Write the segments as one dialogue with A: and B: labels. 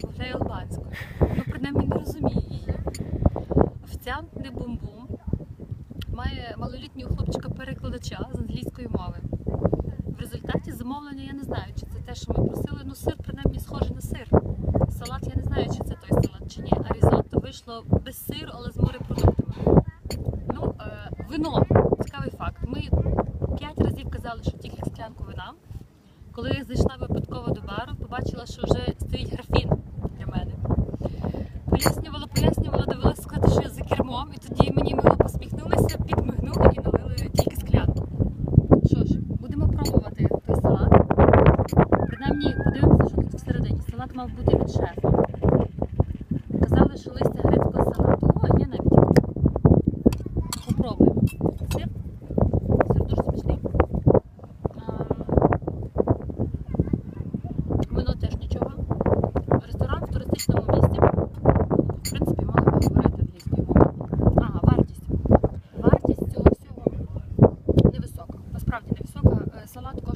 A: розмовляє албанською. Ну, принаймні не розуміє її. Офіціант не бум-бум. Має малолітнього хлопчика-перекладача з англійської мови. В результаті замовлення я не знаю, чи це те, що ми просили. Ну, сир принаймні схожий на сир. Салат я не знаю, чи це той салат чи ні. А різотто вийшло без сиру, але з морепродуктами. Ну, е, вино. Цікавий факт. Ми п'ять разів казали, що тільки склянку вина. Коли я зайшла випадково до бару, побачила, що вже Пояснювала, пояснювала, довелося сказати, що я за кермом, і тоді мені мило посміхнулися, підмигнули і налили тільки склянку. Що ж, будемо пробувати той салат. Принаймні, подивимося, що тут всередині. Салат мав бути від шефа. Казали, що листя грецького салату. О, є навіть. Попробуємо. Сир. Дуже смачний. Теж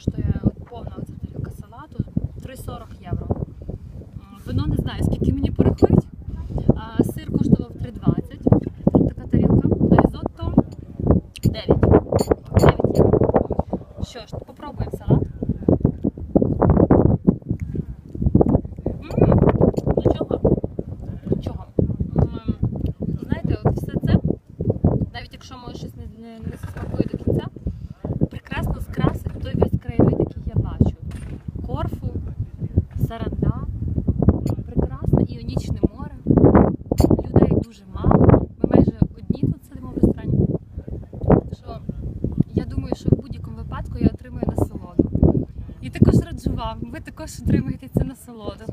A: коштує повна оця тарілка салату 3,40 євро. Вино не знаю, скільки мені порахують. Сир коштував 3,20. Така тарілка. А різотто 9. 9 євро. Що ж, попробуємо салат. Знаєте, все це, навіть якщо може щось не, смакує до кінця, прекрасне море. Людей дуже мало. Ми майже одні тут сидимо в ресторані. Що я думаю, що в будь-якому випадку я отримую насолоду. І також раджу вам, ви також отримаєте цю насолоду.